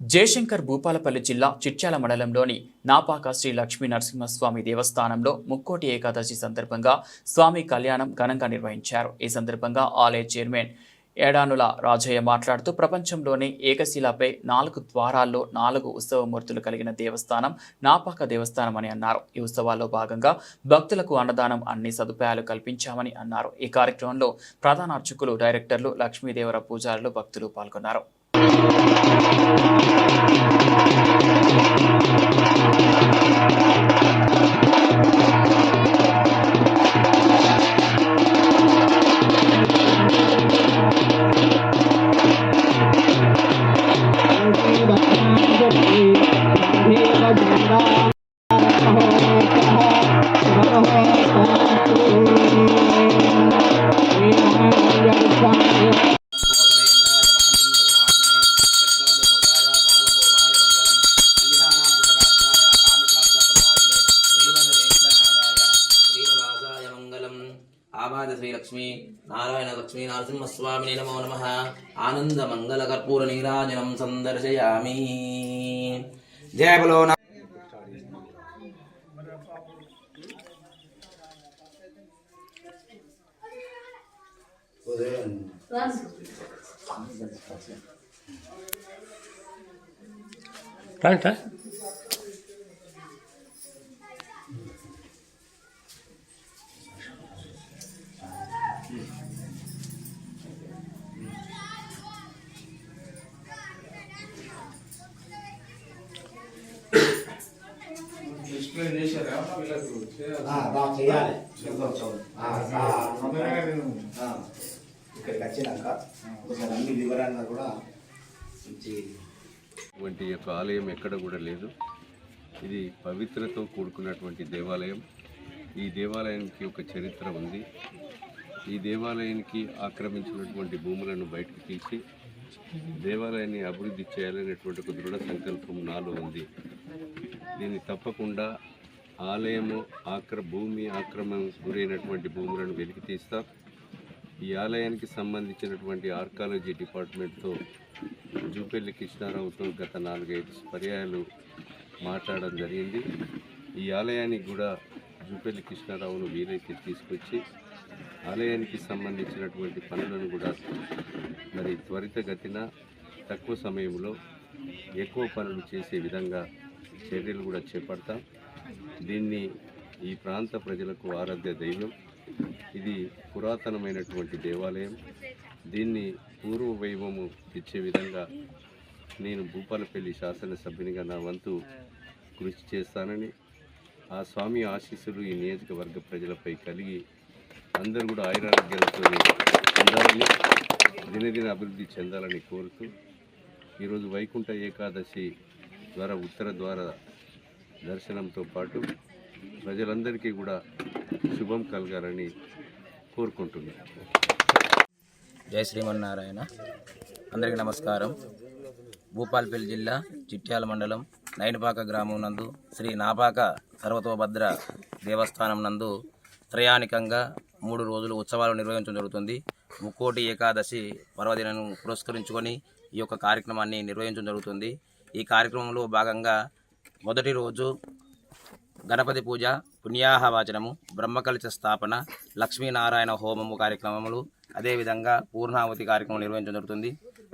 జయశంకర్ భూపాలపల్లి జిల్లా చిట్యాల మండలంలోని నాపాక శ్రీ లక్ష్మీ నరసింహస్వామి దేవస్థానంలో ముక్కోటి ఏకాదశి సందర్భంగా స్వామి కళ్యాణం ఘనంగా నిర్వహించారు. ఈ సందర్భంగా ఆలయ చైర్మన్ ఏడానుల రాజయ్య మాట్లాడుతూ ప్రపంచంలోనే ఏకశిలాపై నాలుగు ద్వారాల్లో నాలుగు ఉత్సవమూర్తులు కలిగిన దేవస్థానం నాపాక దేవస్థానం అని అన్నారు. ఈ ఉత్సవాల్లో భాగంగా భక్తులకు అన్నదానం అన్ని సదుపాయాలు కల్పించామని అన్నారు. ఈ కార్యక్రమంలో ప్రధాన అర్చకులు డైరెక్టర్లు లక్ష్మీదేవర పూజారులు భక్తులు పాల్గొన్నారు. Thank you. ఆవాద శ్రీలక్ష్మి నారాయణ లక్ష్మీ నరసింహస్వామిని నమో నమ. ఆనంద మంగళ కర్పూర నీరాజనం సందర్శయామి. జయ బలో నా- రండి ఎక్స్ప్లెయిన్ చేశారా? వీళ్ళకు ఆ, బాగా చేయాలి. కొంచెం ఆ, ఆ, ఆ, ఇక్కడికి వచ్చినాక ఒకసారి అన్ని వివరంగా కూడా ఇచ్చి వంటి యొక్క ఆలయం ఎక్కడ కూడా లేదు. ఇది పవిత్రతో కూడుకున్నటువంటి దేవాలయం. ఈ దేవాలయానికి ఒక చరిత్ర ఉంది. ఈ దేవాలయానికి ఆక్రమించినటువంటి భూములను బయటకు తీసి దేవాలయాన్ని అభివృద్ధి చేయాలనేటువంటి ఒక దృఢ సంకల్పం నాలో ఉంది. దీన్ని తప్పకుండా ఆలయము ఆక్ర భూమి ఆక్రమణ గురైనటువంటి భూములను వెలికి తీస్తాం. ఈ ఆలయానికి సంబంధించినటువంటి ఆర్కాలజీ డిపార్ట్మెంట్తో జూపల్లి కృష్ణారావుతో గత నాలుగైదు పర్యాయాలు మాట్లాడడం జరిగింది. ఈ ఆలయానికి కూడా జూపల్లి కృష్ణారావును వీలైతే తీసుకొచ్చి ఆలయానికి సంబంధించినటువంటి పనులను కూడా మరి త్వరితగతిన తక్కువ సమయంలో ఎక్కువ పనులు చేసే విధంగా చర్యలు కూడా చేపడతాం. దీన్ని ఈ ప్రాంత ప్రజలకు ఆరాధ్య దైవం. ఇది పురాతనమైనటువంటి దేవాలయం. దీన్ని పూర్వ వైభవము తెచ్చే విధంగా నేను భూపాలపల్లి శాసనసభ్యునిగా నా వంతు కృషి చేస్తానని ఆ స్వామి ఆశీస్సులు ఈ నియోజకవర్గ ప్రజలపై కలిగి అందరూ కూడా ఆయురారోగ్యాలతో ఉండాలని దినదిన అభివృద్ధి చెందాలని కోరుతూ ఈరోజు వైకుంఠ ఏకాదశి ద్వారా ఉత్తర ద్వార దర్శనంతో పాటు ప్రజలందరికీ కూడా శుభం కలగాలని కోరుకుంటున్నాను. జై శ్రీమన్నారాయణ. అందరికీ నమస్కారం. భూపాల్పల్లి జిల్లా చిట్యాల మండలం నైన్పాక గ్రామం నందు శ్రీ నాపాక సర్వతోభద్ర దేవస్థానం నందు త్రయాణికంగా మూడు రోజులు ఉత్సవాలు నిర్వహించడం జరుగుతుంది. ముక్కోటి ఏకాదశి పర్వదినను పురస్కరించుకొని ఈ యొక్క కార్యక్రమాన్ని నిర్వహించడం జరుగుతుంది. ఈ కార్యక్రమంలో భాగంగా మొదటి రోజు గణపతి పూజ పుణ్యాహవాచనము బ్రహ్మకలశ స్థాపన లక్ష్మీనారాయణ హోమము కార్యక్రమములు అదేవిధంగా పూర్ణావతి కార్యక్రమం నిర్వహించడం జరుగుతుంది.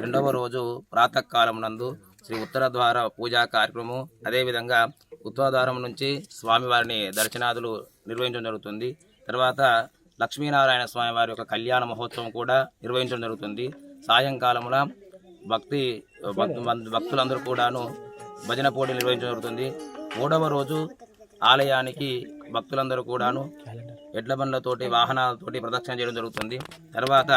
రెండవ రోజు ప్రాతకాలమునందు శ్రీ ఉత్తర ద్వార పూజా కార్యక్రమం అదేవిధంగా ఉత్తరద్వారం నుంచి స్వామివారిని దర్శనాదులు నిర్వహించడం జరుగుతుంది. తర్వాత లక్ష్మీనారాయణ స్వామి వారి యొక్క కళ్యాణ మహోత్సవం కూడా నిర్వహించడం జరుగుతుంది. సాయంకాలమున భక్తి భక్తులందరూ కూడాను భజన పోటీ నిర్వహించడం జరుగుతుంది. మూడవ రోజు ఆలయానికి భక్తులందరూ కూడాను ఎడ్ల బండ్లతోటి వాహనాలతోటి ప్రదక్షిణ చేయడం జరుగుతుంది. తర్వాత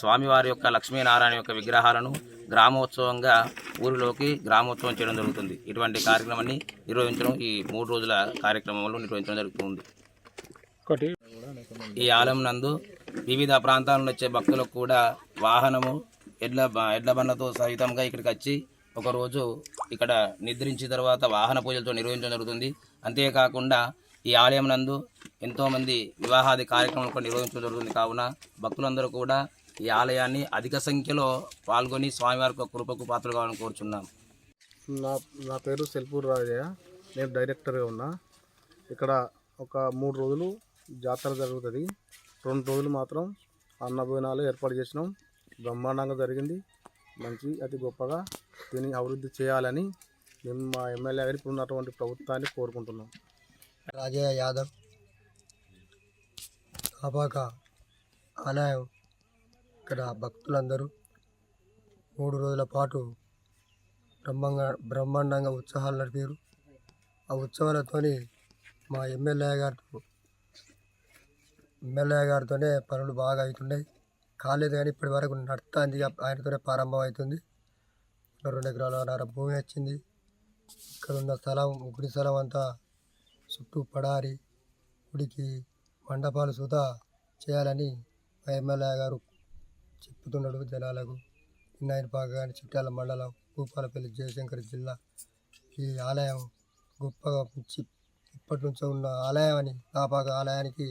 స్వామివారి యొక్క లక్ష్మీనారాయణ యొక్క విగ్రహాలను గ్రామోత్సవంగా ఊరిలోకి గ్రామోత్సవం చేయడం జరుగుతుంది. ఇటువంటి కార్యక్రమాన్ని నిర్వహించడం ఈ మూడు రోజుల కార్యక్రమంలో నిర్వహించడం జరుగుతుంది. ఈ ఆలయం నందు వివిధ ప్రాంతాల నుంచి వచ్చే భక్తులకు కూడా వాహనము ఎడ్ల ఎడ్ల బండ్లతో సహితంగా ఇక్కడికి వచ్చి ఒకరోజు ఇక్కడ నిద్రించిన తర్వాత వాహన పూజలతో నిర్వహించడం జరుగుతుంది. అంతేకాకుండా ఈ ఆలయం నందు ఎంతోమంది వివాహాది కార్యక్రమాలు కూడా నిర్వహించడం జరుగుతుంది. కావున భక్తులందరూ కూడా ఈ ఆలయాన్ని అధిక సంఖ్యలో పాల్గొని స్వామివారి కృపకు పాత్రలు కావాలని కోరుచున్నాం. నా నా పేరు సెల్పూర్ రాజయ్య. నేను డైరెక్టర్గా ఉన్నా. ఇక్కడ ఒక మూడు రోజులు జాతర జరుగుతుంది. రెండు రోజులు మాత్రం అన్నభోజనాలు ఏర్పాటు చేసినాం. బ్రహ్మాండంగా జరిగింది. మంచి అతి గొప్పగా దీన్ని అభివృద్ధి చేయాలని మేము మా ఎమ్మెల్యే గారి ఇప్పుడు ఉన్నటువంటి ప్రభుత్వాన్ని కోరుకుంటున్నాం. రాజయ్య యాదవ్ కాపాక ఆలయం ఇక్కడ భక్తులందరూ మూడు రోజుల పాటు బ్రహ్మంగా బ్రహ్మాండంగా ఉత్సవాలు నడిపారు. ఆ ఉత్సవాలతోని మా ఎమ్మెల్యే గారితో ఎమ్మెల్యే గారితోనే పనులు బాగా అవుతున్నాయి. కాలేదు కానీ ఇప్పటి వరకు నడుస్తుంది. ఆయనతోనే ప్రారంభం అవుతుంది. రెండు ఎకరాల భూమి వచ్చింది. ఇక్కడ ఉన్న స్థలం గుడి స్థలం అంతా చుట్టూ పడారి. గుడికి మండపాలు సుధా చేయాలని మా ఎమ్మెల్యే గారు చెప్తున్నాడు జనాలకు. నాయనపాక కానీ చిట్టాల మండలం భూపాలపల్లి జయశంకర్ జిల్లా ఈ ఆలయం గొప్పగా ఇప్పటి నుంచో ఉన్న ఆలయం అని నాపాక ఆలయానికి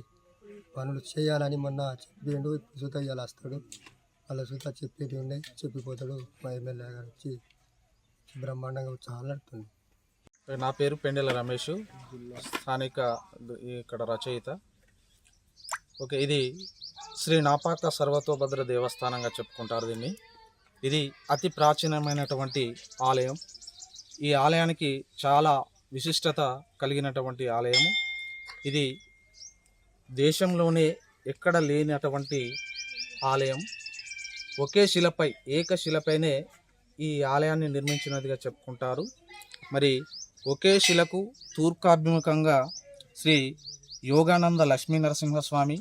పనులు చేయాలని మొన్న చెప్పిండు. ఇప్పుడు సుత ఇవాళ వస్తాడు. వాళ్ళ సుత చెప్పేటి ఉండే చెప్పిపోతాడు. మా ఎమ్మెల్యే గారు వచ్చి బ్రహ్మాండంగా ఉత్సాహాలు నడుతుంది నా పేరు పెండెల రమేష్. స్థానిక ఇక్కడ రచయిత. ఓకే ఇది శ్రీ నాపాక సర్వతోభద్ర దేవస్థానంగా చెప్పుకుంటారు దీన్ని. ఇది అతి ప్రాచీనమైనటువంటి ఆలయం. ఈ ఆలయానికి చాలా విశిష్టత కలిగినటువంటి ఆలయము. ఇది దేశంలోనే ఎక్కడ లేనటువంటి ఆలయం. ఒకే శిలపై ఏక శిలపైనే ఈ ఆలయాన్ని నిర్మించినదిగా చెప్పుకుంటారు. మరి ఒకే శిలకు తూర్కాభిముఖంగా శ్రీ యోగానంద లక్ష్మీ నరసింహస్వామి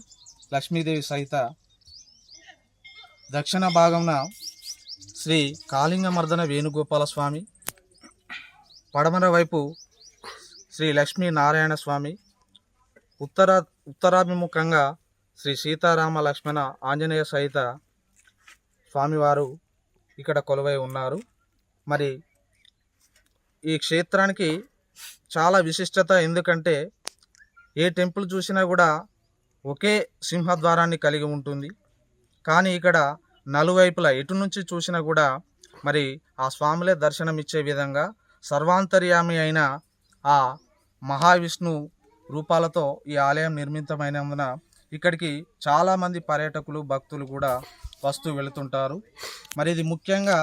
లక్ష్మీదేవి సహిత దక్షిణ భాగంన శ్రీ కాళింగమర్దన వేణుగోపాల స్వామి పడమర వైపు శ్రీ లక్ష్మీ నారాయణ స్వామి ఉత్తర ఉత్తరాభిముఖంగా శ్రీ సీతారామ లక్ష్మణ ఆంజనేయ సహిత స్వామివారు ఇక్కడ కొలువై ఉన్నారు. మరి ఈ క్షేత్రానికి చాలా విశిష్టత ఎందుకంటే ఏ టెంపుల్ చూసినా కూడా ఒకే సింహద్వారాన్ని కలిగి ఉంటుంది. కానీ ఇక్కడ నలువైపులా ఎటు నుంచి చూసినా కూడా మరి ఆ స్వాములే దర్శనమిచ్చే విధంగా సర్వాంతర్యామి అయిన ఆ మహావిష్ణు రూపాలతో ఈ ఆలయం నిర్మితమైనందున ఇక్కడికి చాలామంది పర్యాటకులు భక్తులు కూడా వస్తూ వెళుతుంటారు. మరి ఇది ముఖ్యంగా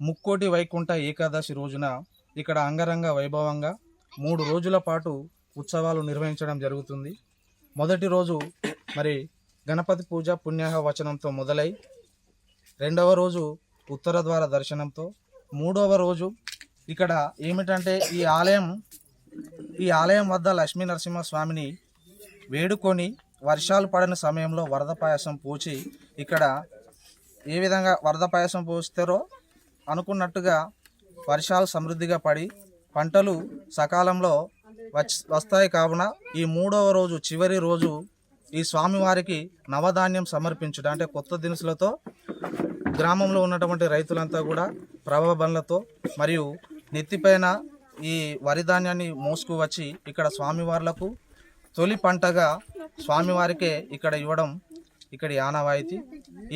ముక్కోటి వైకుంఠ ఏకాదశి రోజున ఇక్కడ అంగరంగ వైభవంగా మూడు రోజుల పాటు ఉత్సవాలు నిర్వహించడం జరుగుతుంది. మొదటి రోజు మరి గణపతి పూజ పుణ్యాహ వచనంతో మొదలై రెండవ రోజు ఉత్తర ద్వార దర్శనంతో మూడవ రోజు ఇక్కడ ఏమిటంటే ఈ ఆలయం ఈ ఆలయం వద్ద లక్ష్మీ నరసింహ స్వామిని వేడుకొని వర్షాలు పడిన సమయంలో వరద పాయసం పోచి ఇక్కడ ఏ విధంగా వరద పాయసం పోస్తారో అనుకున్నట్టుగా వర్షాలు సమృద్ధిగా పడి పంటలు సకాలంలో వచ్చి వస్తాయి కావున ఈ మూడవ రోజు చివరి రోజు ఈ స్వామివారికి నవధాన్యం సమర్పించుట అంటే కొత్త దినుసులతో గ్రామంలో ఉన్నటువంటి రైతులంతా కూడా ప్రభ మరియు నెత్తిపైన ఈ వరి ధాన్యాన్ని మోసుకు వచ్చి ఇక్కడ స్వామివార్లకు తొలి పంటగా స్వామివారికే ఇక్కడ ఇవ్వడం ఇక్కడి ఆనవాయితీ.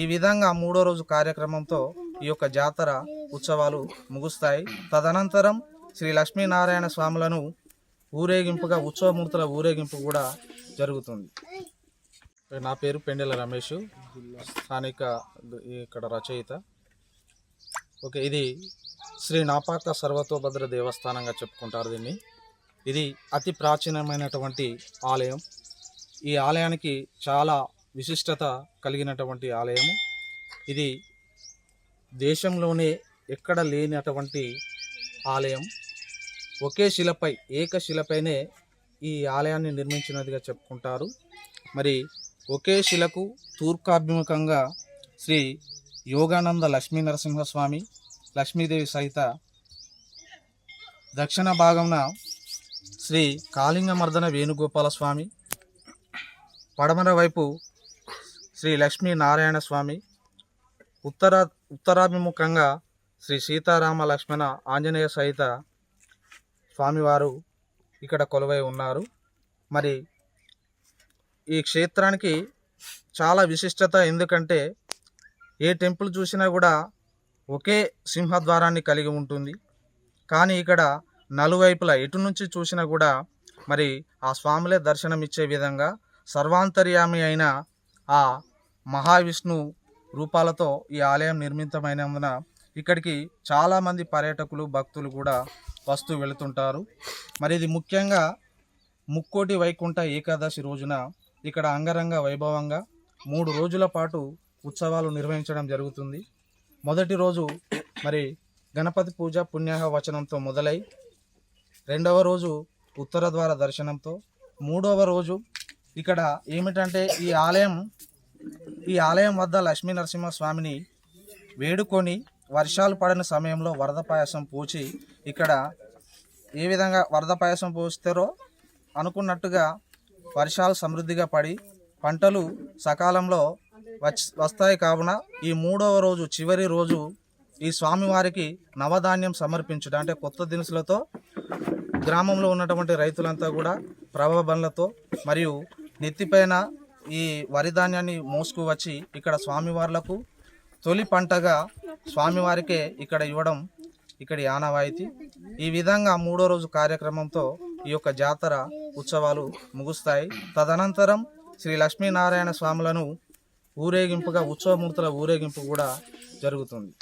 ఈ విధంగా మూడో రోజు కార్యక్రమంతో ఈ యొక్క జాతర ఉత్సవాలు ముగుస్తాయి. తదనంతరం శ్రీ లక్ష్మీనారాయణ స్వాములను ఊరేగింపుగా ఉత్సవమూర్తుల ఊరేగింపు కూడా జరుగుతుంది. నా పేరు పెండెల రమేష్ స్థానిక ఇక్కడ రచయిత. ఓకే ఇది శ్రీ నాపాక సర్వతోభద్ర దేవస్థానంగా చెప్పుకుంటారు దీన్ని. ఇది అతి ప్రాచీనమైనటువంటి ఆలయం. ఈ ఆలయానికి చాలా విశిష్టత కలిగినటువంటి ఆలయము. ఇది దేశంలోనే ఎక్కడ లేనటువంటి ఆలయం. ఒకే శిలపై ఏక శిలపైనే ఈ ఆలయాన్ని నిర్మించినదిగా చెప్పుకుంటారు. మరి ఒకే శిలకు తూర్కాభిముఖంగా శ్రీ యోగానంద లక్ష్మీ నరసింహస్వామి లక్ష్మీదేవి సహిత దక్షిణ భాగంన శ్రీ కాళింగమర్దన వేణుగోపాల స్వామి పడమర వైపు శ్రీ లక్ష్మీ నారాయణ స్వామి ఉత్తర ఉత్తరాభిముఖంగా శ్రీ సీతారామ లక్ష్మణ ఆంజనేయ సహిత స్వామివారు ఇక్కడ కొలువై ఉన్నారు. మరి ఈ క్షేత్రానికి చాలా విశిష్టత ఎందుకంటే ఏ టెంపుల్ చూసినా కూడా ఒకే సింహద్వారాన్ని కలిగి ఉంటుంది. కానీ ఇక్కడ నలువైపులా ఎటు నుంచి చూసినా కూడా మరి ఆ స్వాములే దర్శనమిచ్చే విధంగా సర్వాంతర్యామి అయిన ఆ మహావిష్ణు రూపాలతో ఈ ఆలయం నిర్మితమైనందున ఇక్కడికి చాలామంది పర్యాటకులు భక్తులు కూడా వస్తూ వెళుతుంటారు. మరి ఇది ముఖ్యంగా ముక్కోటి వైకుంఠ ఏకాదశి రోజున ఇక్కడ అంగరంగ వైభవంగా మూడు రోజుల పాటు ఉత్సవాలు నిర్వహించడం జరుగుతుంది. మొదటి రోజు మరి గణపతి పూజ పుణ్యాహ వచనంతో మొదలై రెండవ రోజు ఉత్తర ద్వార దర్శనంతో మూడవ రోజు ఇక్కడ ఏమిటంటే ఈ ఆలయం ఈ ఆలయం వద్ద లక్ష్మీ నరసింహ స్వామిని వేడుకొని వర్షాలు పడిన సమయంలో వరద పాయసం పూచి ఇక్కడ ఏ విధంగా వరద పాయసం పోస్తారో అనుకున్నట్టుగా వర్షాలు సమృద్ధిగా పడి పంటలు సకాలంలో వస్తాయి కావున ఈ మూడవ రోజు చివరి రోజు ఈ స్వామివారికి నవధాన్యం సమర్పించడం అంటే కొత్త దినుసులతో గ్రామంలో ఉన్నటువంటి రైతులంతా కూడా ప్రభ బండ్లతో మరియు నెత్తిపైన ఈ వరి ధాన్యాన్ని మోసుకు వచ్చి ఇక్కడ స్వామివార్లకు తొలి పంటగా స్వామివారికే ఇక్కడ ఇవ్వడం ఇక్కడి ఆనవాయితీ ఈ విధంగా మూడో రోజు కార్యక్రమంతో ఈ యొక్క జాతర ఉత్సవాలు ముగుస్తాయి. తదనంతరం శ్రీ లక్ష్మీనారాయణ స్వాములను ఊరేగింపుగా ఉత్సవమూర్తుల ఊరేగింపు కూడా జరుగుతుంది.